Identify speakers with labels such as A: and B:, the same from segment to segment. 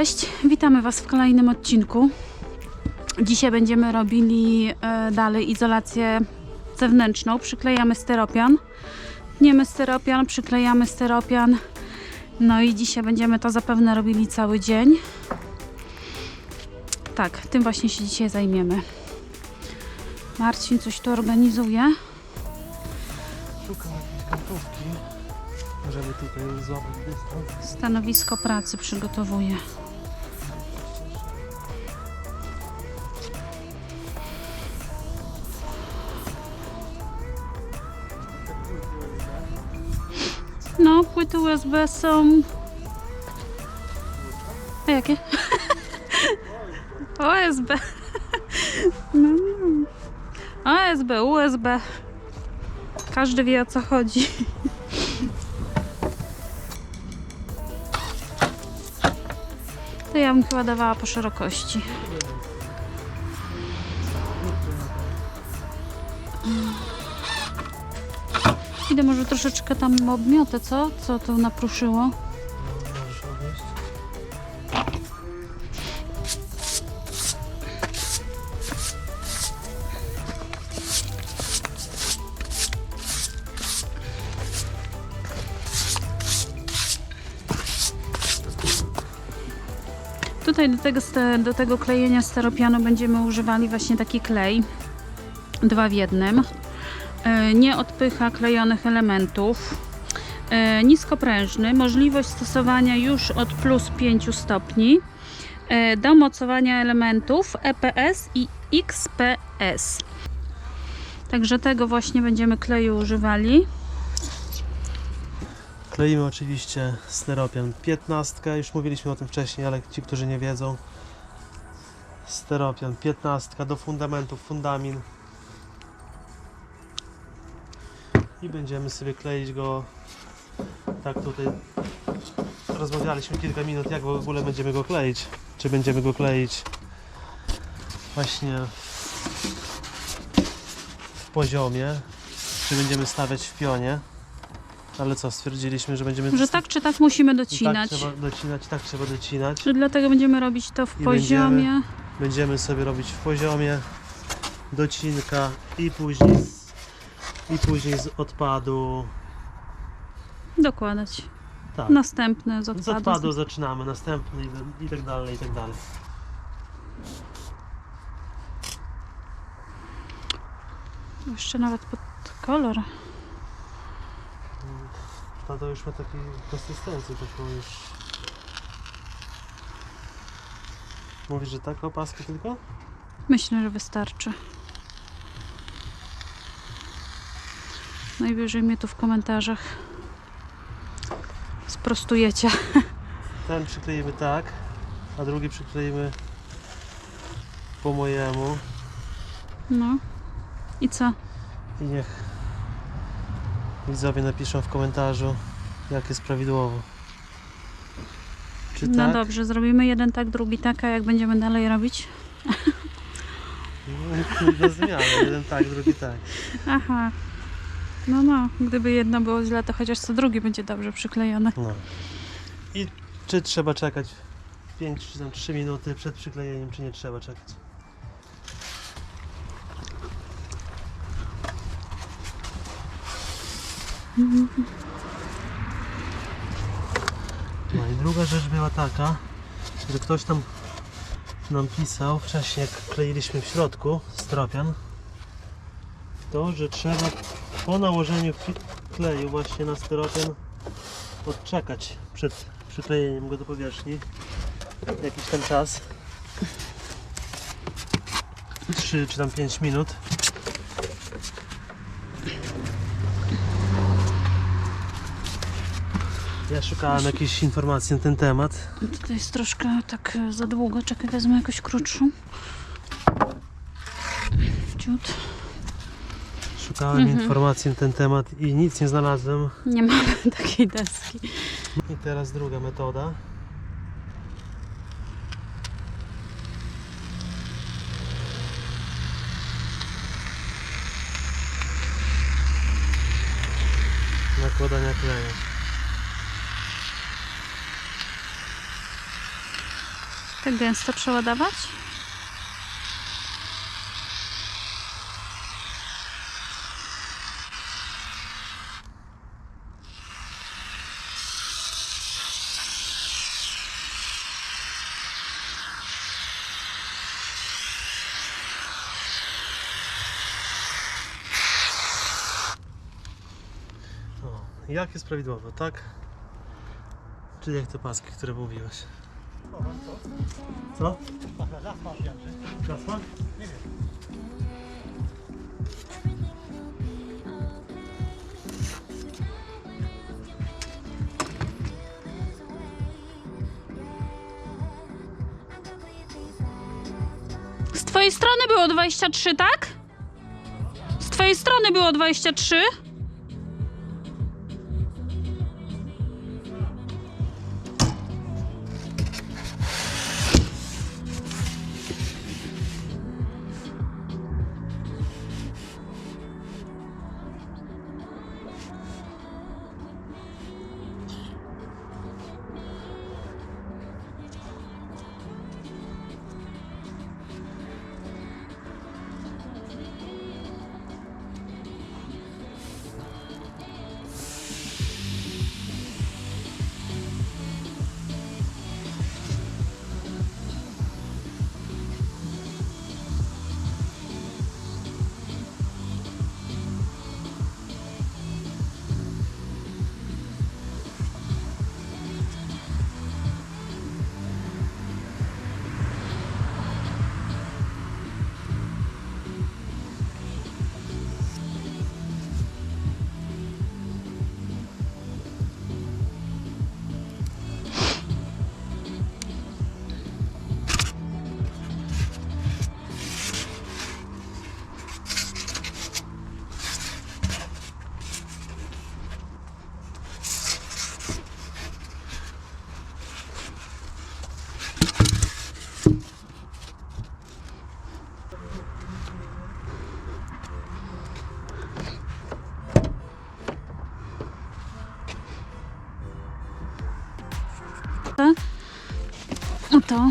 A: Cześć, witamy Was w kolejnym odcinku. Dzisiaj będziemy robili e, dalej izolację zewnętrzną. Przyklejamy styropian. Tniemy styropian, przyklejamy styropian. No i dzisiaj będziemy to zapewne robili cały dzień. Tak, tym właśnie się dzisiaj zajmiemy. Marcin coś tu organizuje.
B: Szukam jakiejś kantówki, żeby tutaj złapać dystans.
A: Stanowisko pracy przygotowuje. No, płyty USB są. A jakie? OSB. No, no. OSB, USB. Każdy wie o co chodzi. To ja bym chyba dawała po szerokości. Idę może troszeczkę tam obmiotę, co? Co to napruszyło? Tutaj do tego, do tego klejenia steropianu będziemy używali właśnie taki klej. Dwa w jednym. E, Nie odpycha klejonych elementów. E, Niskoprężny. Możliwość stosowania już od plus 5 stopni. E, Do mocowania elementów EPS i XPS. Także tego właśnie będziemy kleju używali.
B: Kleimy oczywiście steropian 15, już mówiliśmy o tym wcześniej, ale ci, którzy nie wiedzą. Steropian 15 do fundamentów, fundamin. I będziemy sobie kleić go tak tutaj rozmawialiśmy kilka minut jak w ogóle będziemy go kleić. Czy będziemy go kleić właśnie w poziomie, czy będziemy stawiać w pionie. Ale co, stwierdziliśmy, że będziemy
A: Że tak czy tak musimy
B: tak
A: docinać.
B: trzeba docinać, tak trzeba docinać.
A: Że dlatego będziemy robić to w
B: I
A: poziomie.
B: Będziemy sobie robić w poziomie docinka i później i później z odpadu.
A: Dokładać.
B: Tak.
A: Następny z
B: Z
A: odpadu.
B: odpadu zaczynamy, następny i, tak dalej, i tak dalej.
A: Jeszcze nawet pod kolor.
B: To, to już ma takiej konsystencji taką już. Mówisz, że tak opaskę tylko?
A: Myślę, że wystarczy. Najwyżej mnie tu w komentarzach sprostujecie.
B: Ten przykleimy tak, a drugi przykleimy po mojemu.
A: No. I co?
B: I niech widzowie napiszą w komentarzu, jak jest prawidłowo. Czy
A: No
B: tak?
A: dobrze, zrobimy jeden tak, drugi tak, a jak będziemy dalej robić?
B: No, Bez zmiany. Jeden tak, drugi tak.
A: Aha. No no, gdyby jedno było źle, to chociaż co drugi będzie dobrze przyklejone.
B: No. I czy trzeba czekać 5 czy tam 3 minuty przed przyklejeniem, czy nie trzeba czekać? No i druga rzecz była taka, że ktoś tam nam pisał wcześniej, jak kleiliśmy w środku stropian, to, że trzeba po nałożeniu kleju właśnie na styropian odczekać przed przyklejeniem go do powierzchni jakiś ten czas 3 czy tam 5 minut ja szukałem jakichś informacji na ten temat
A: Tutaj jest troszkę tak e, za długo. Czekaj, wezmę jakąś krótszą. Ciut.
B: Szukałem
A: Mhm.
B: informacji na ten temat i nic nie znalazłem
A: Nie mamy takiej deski.
B: i teraz druga metoda nakładania kleju
A: Tak gęsto przeładować?
B: O, jak jest prawidłowo, tak? Czyli jak te paski, które mówiłeś. Co?
A: Z twojej strony było 23, tak? Z twojej strony było 23? To.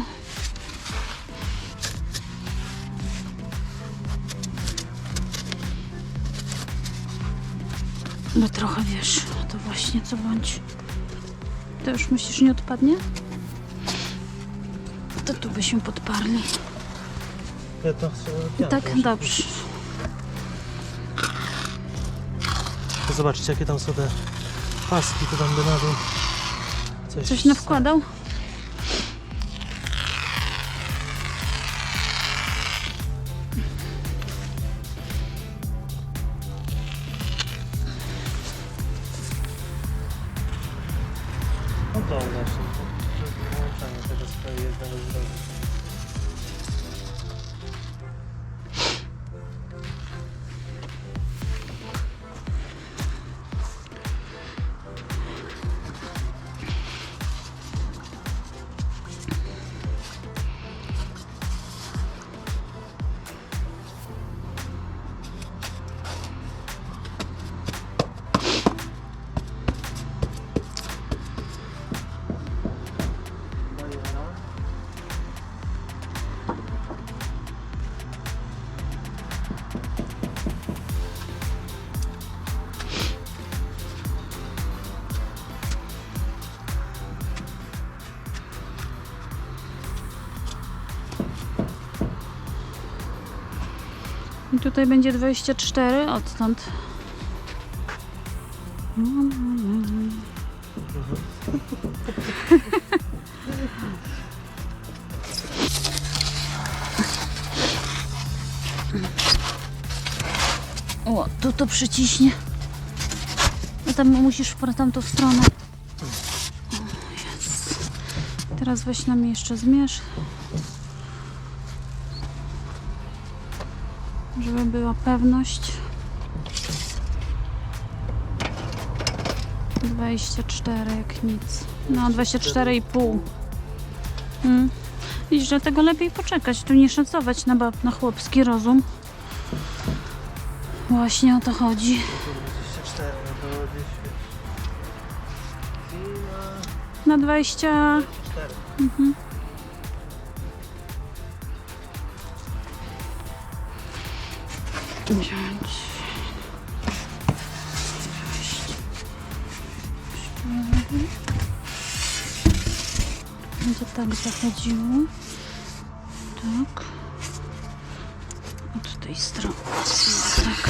A: No trochę wiesz, to właśnie co bądź. To już myślisz nie odpadnie? To tu byśmy podparli.
B: Ja to
A: I tak, dobrze.
B: Zobaczcie jakie tam są te paski, to tam by na dół.
A: Coś nawkładał? I tutaj będzie 24 odtąd. O, tu to przyciśnie. A tam musisz w tamtą stronę. Teraz weź nam jeszcze zmierz. Żeby była pewność. 24 jak nic. No 24,5. Hmm. Widzisz, dlatego lepiej poczekać, tu nie szacować na, bab, na chłopski rozum. Właśnie o to chodzi.
B: 24, no to gdzieś I na
A: Na 20.
B: 4.
A: Mhm. Wziąć. Będzie tak zachodziło. Tak. Od tej strony. Tak.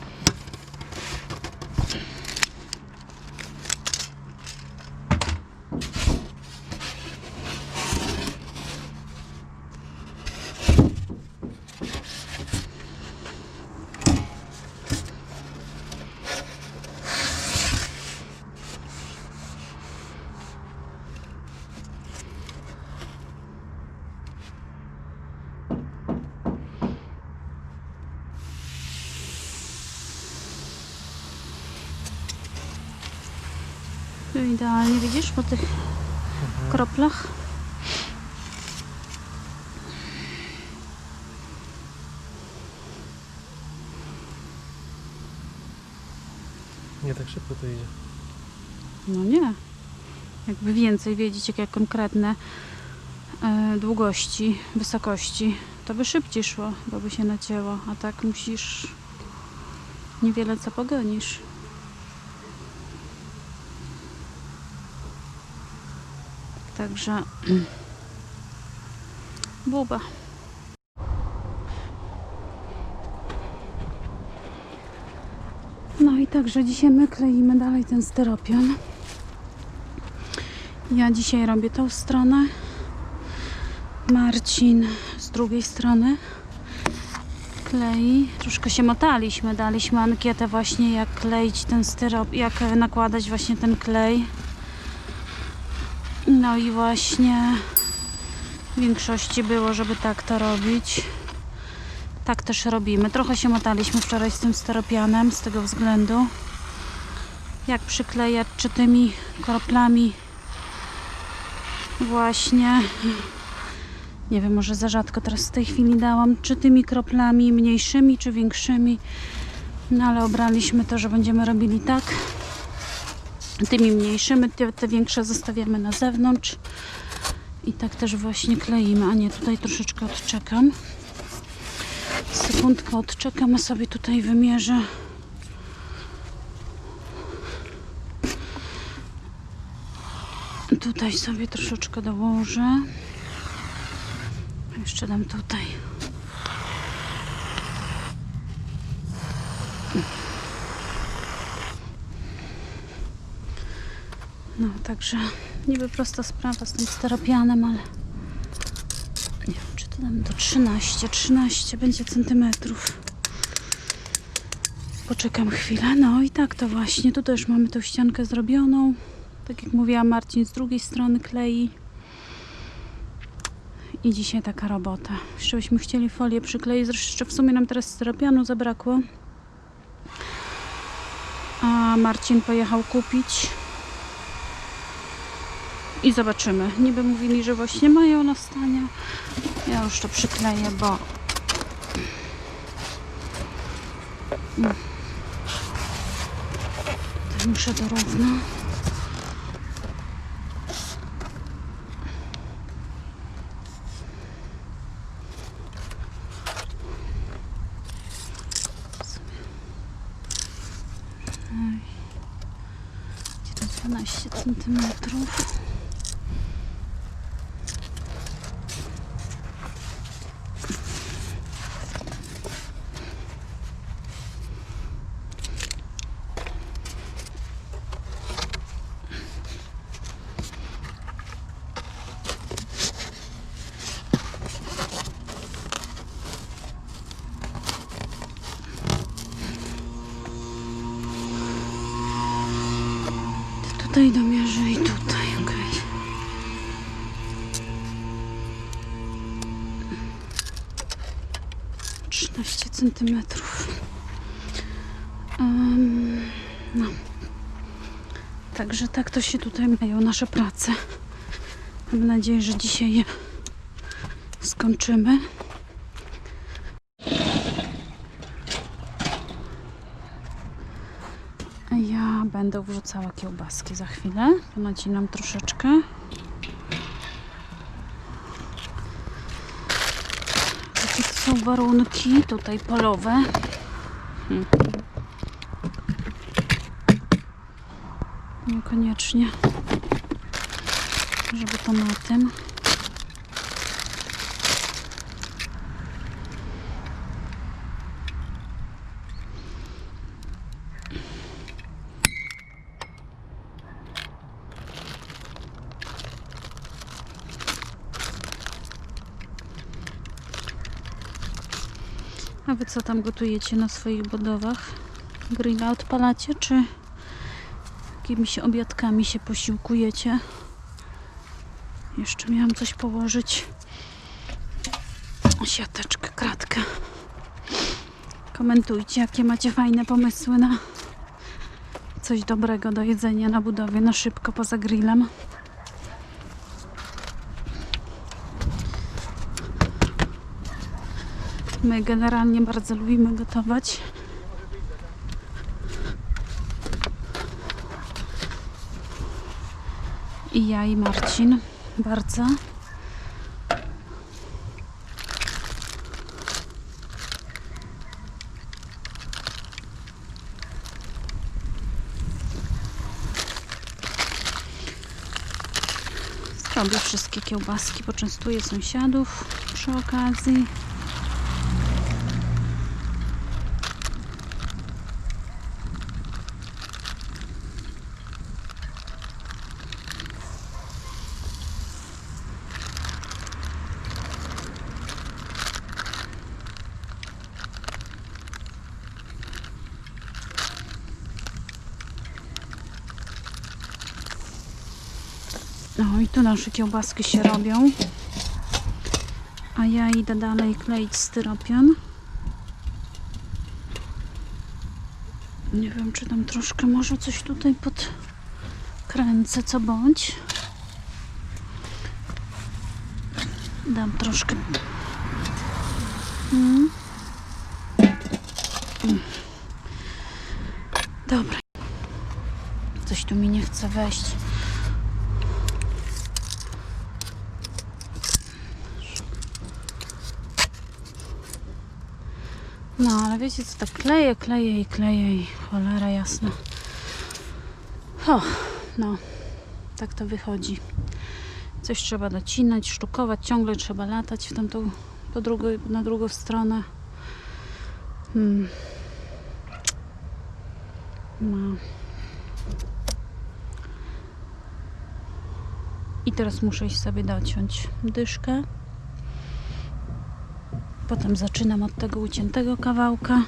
A: Tu idealnie widzisz po tych kroplach.
B: Nie tak szybko to idzie.
A: No nie. Jakby więcej wiedzieć, jakie konkretne e, długości, wysokości, to by szybciej szło, bo by się nacięło. A tak musisz niewiele co pogonisz. Także buba. No i także dzisiaj my kleimy dalej ten styropian. Ja dzisiaj robię tą stronę. Marcin z drugiej strony klei. Troszkę się motaliśmy, daliśmy ankietę właśnie jak kleić ten styrop, jak nakładać właśnie ten klej. No i właśnie w większości było, żeby tak to robić. Tak też robimy. Trochę się motaliśmy wczoraj z tym steropianem z tego względu. Jak przyklejać, czy tymi kroplami właśnie nie wiem, może za rzadko teraz w tej chwili dałam, czy tymi kroplami mniejszymi, czy większymi. No ale obraliśmy to, że będziemy robili tak. Tymi mniejszymi, te, te większe zostawiamy na zewnątrz. I tak też właśnie kleimy. A nie, tutaj troszeczkę odczekam. Sekundkę odczekam, a sobie tutaj wymierzę. Tutaj sobie troszeczkę dołożę. Jeszcze dam tutaj. No, także niby prosta sprawa z tym steropianem, ale nie wiem, czy to dam do 13, 13 będzie centymetrów. Poczekam chwilę. No i tak to właśnie. Tutaj już mamy tą ściankę zrobioną. Tak jak mówiła Marcin, z drugiej strony klei. I dzisiaj taka robota. Jeszcze byśmy chcieli folię przykleić. Zresztą w sumie nam teraz styropianu zabrakło. A Marcin pojechał kupić. I zobaczymy. Niby mówili, że właśnie mają na stanie. Ja już to przykleję, bo Mm. Muszę dorówno. Oj. Gdzie to 12 centymetrów. Tutaj domierzę i tutaj, okej. Trzynaście centymetrów. Em, no. Także tak to się tutaj mają nasze prace. Mam nadzieję, że dzisiaj je skończymy. Będę wrzucała kiełbaski za chwilę. Ponacinam troszeczkę. Jakie to są warunki tutaj polowe. Hmm. Niekoniecznie, żeby tomatem. A wy co tam gotujecie na swoich budowach? Grilla odpalacie, czy jakimiś obiadkami się posiłkujecie? Jeszcze miałam coś położyć. Siateczkę, kratkę. Komentujcie, jakie macie fajne pomysły na coś dobrego do jedzenia na budowie, na szybko poza grillem. My generalnie bardzo lubimy gotować. I ja i Marcin bardzo. Zrobię wszystkie kiełbaski, poczęstuję sąsiadów przy okazji. No i tu nasze kiełbaski się robią. A ja idę dalej kleić styropian. Nie wiem, czy tam troszkę może coś tutaj podkręcę, co bądź. Dam troszkę. Mm. Mm. Dobra. Coś tu mi nie chce wejść. No, ale wiecie co, tak kleję, kleję i kleję i cholera jasna. O, no, tak to wychodzi. Coś trzeba docinać, sztukować, ciągle trzeba latać w tamtą, po drugą, na drugą stronę. Hmm. No. I teraz muszę sobie dociąć dyszkę. Potem zaczynam od tego uciętego kawałka.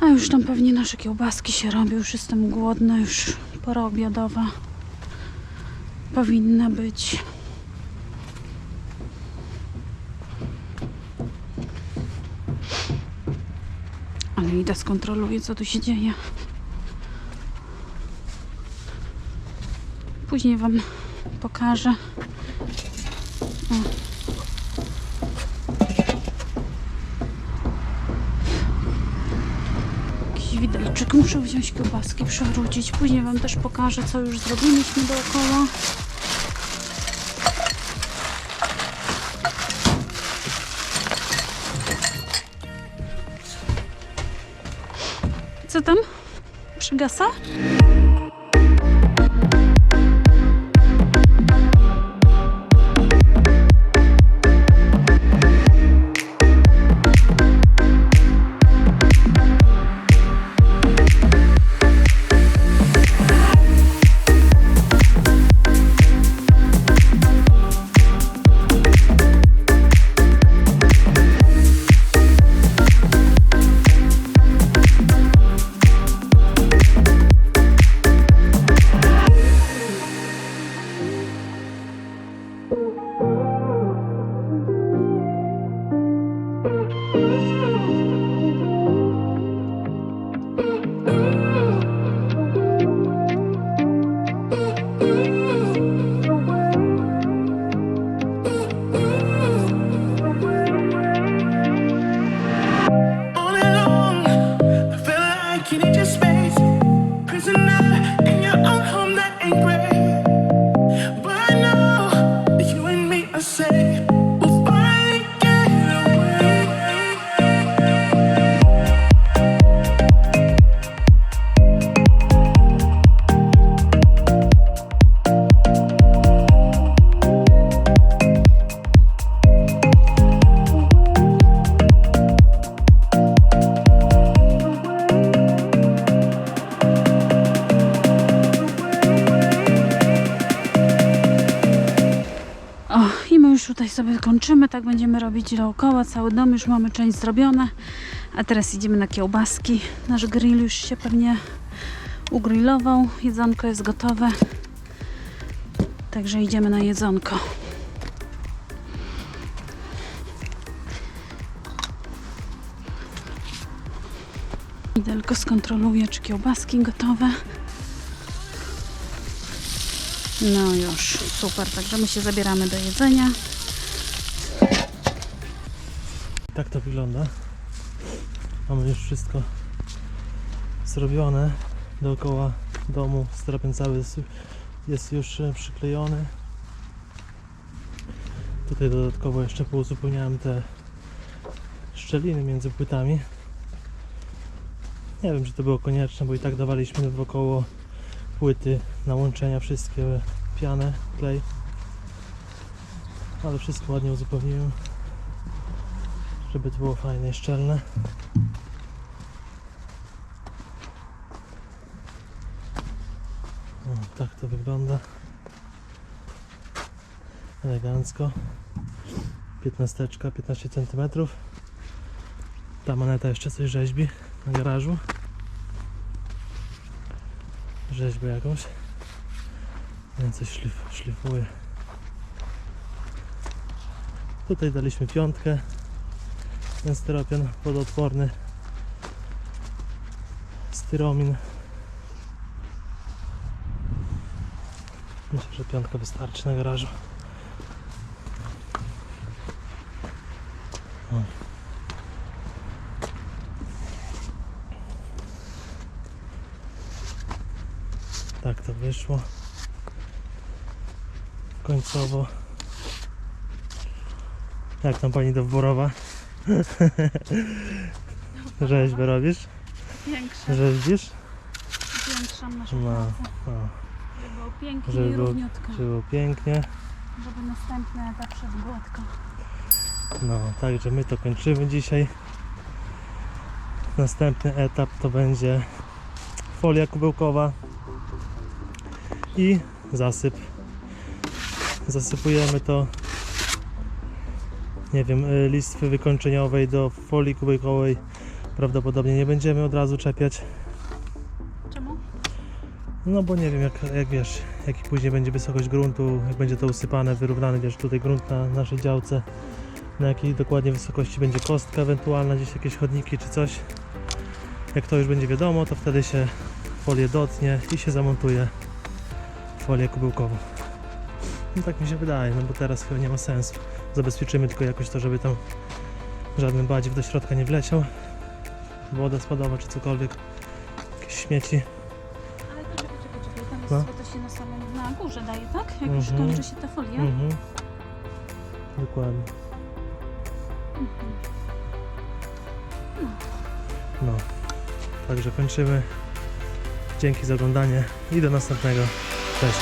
A: A już tam pewnie nasze kiełbaski się robią. Już jestem głodna, już pora obiadowa powinna być. Ale idę skontroluję, co tu się dzieje. Później Wam pokażę. O. Jakiś widelczyk. Muszę wziąć kiełbaski, przewrócić. Później Wam też pokażę, co już zrobiliśmy dookoła. Co tam? Przygasa? Sobie kończymy, tak będziemy robić dookoła. Cały dom już mamy część zrobione. A teraz idziemy na kiełbaski. Nasz grill już się pewnie ugrillował. Jedzonko jest gotowe. Także idziemy na jedzonko. I tylko skontroluję, czy kiełbaski gotowe. No już, super. Także my się zabieramy do jedzenia.
B: Tak to wygląda. Mamy już wszystko zrobione. Dookoła domu stropień cały jest, jest już e, przyklejony. Tutaj dodatkowo jeszcze pouzupełniałem te szczeliny między płytami. Nie wiem, czy to było konieczne, bo i tak dawaliśmy wokoło płyty na łączenia wszystkie pianę, klej. Ale wszystko ładnie uzupełniłem żeby to było fajne i szczelne. O, tak to wygląda. Elegancko. 15, 15 cm. Ta moneta jeszcze coś rzeźbi na garażu. Rzeźbę jakąś. Więc coś szlif, szlifuje. Tutaj daliśmy piątkę ten styropian wodoodporny styromin. Myślę, że piątka wystarczy na garażu. Tak to wyszło. Końcowo. Jak tam pani Dowborowa? Rzeźbę robisz?
A: Większe,
B: Rzeźbisz?
A: większą naszą
B: No,
A: pracę.
B: no.
A: Żeby było pięknie
B: Żeby
A: i
B: było-
A: równiutko.
B: Żeby było pięknie.
A: Żeby następny etap szedł gładko.
B: No, także my to kończymy dzisiaj. Następny etap to będzie folia kubełkowa i zasyp. Zasypujemy to nie wiem, y, listwy wykończeniowej do folii kubełkowej prawdopodobnie nie będziemy od razu czepiać.
A: Czemu?
B: No bo nie wiem, jak, jak wiesz, jaki później będzie wysokość gruntu, jak będzie to usypane, wyrównany, wiesz, tutaj grunt na naszej działce, na jakiej dokładnie wysokości będzie kostka ewentualna, gdzieś jakieś chodniki czy coś. Jak to już będzie wiadomo, to wtedy się folię dotnie i się zamontuje folię kubełkową. No tak mi się wydaje, no bo teraz chyba nie ma sensu. Zabezpieczymy tylko jakoś to, żeby tam żaden badziew do środka nie wleciał. Woda spadowa czy cokolwiek, jakieś śmieci.
A: Ale to czekaj, czekaj, czekaj. Tam jest
B: No.
A: to się na samym na górze daje, tak? Jak już
B: Mhm.
A: kończy się ta folia.
B: Mhm. Dokładnie. No. Także kończymy. Dzięki za oglądanie i do następnego. Cześć.